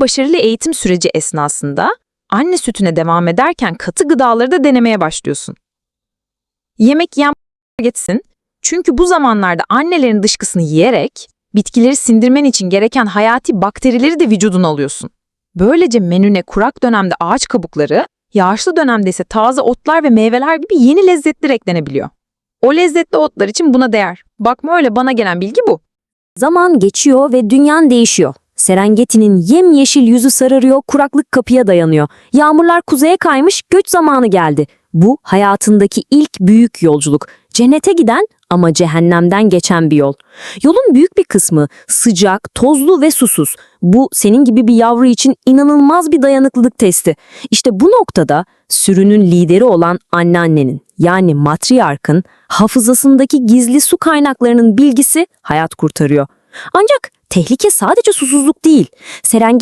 Başarılı eğitim süreci esnasında anne sütüne devam ederken katı gıdaları da denemeye başlıyorsun. Yemek yiyen geçsin. Çünkü bu zamanlarda annelerin dışkısını yiyerek bitkileri sindirmen için gereken hayati bakterileri de vücuduna alıyorsun. Böylece menüne kurak dönemde ağaç kabukları, yağışlı dönemde ise taze otlar ve meyveler gibi yeni lezzetler eklenebiliyor. O lezzetli otlar için buna değer. Bakma öyle bana gelen bilgi bu. Zaman geçiyor ve dünyan değişiyor. Serengeti'nin yemyeşil yüzü sararıyor, kuraklık kapıya dayanıyor. Yağmurlar kuzeye kaymış, göç zamanı geldi. Bu hayatındaki ilk büyük yolculuk. Cennete giden ama cehennemden geçen bir yol. Yolun büyük bir kısmı sıcak, tozlu ve susuz. Bu senin gibi bir yavru için inanılmaz bir dayanıklılık testi. İşte bu noktada sürünün lideri olan anneannenin yani matriarkın hafızasındaki gizli su kaynaklarının bilgisi hayat kurtarıyor. Ancak tehlike sadece susuzluk değil. Serengeti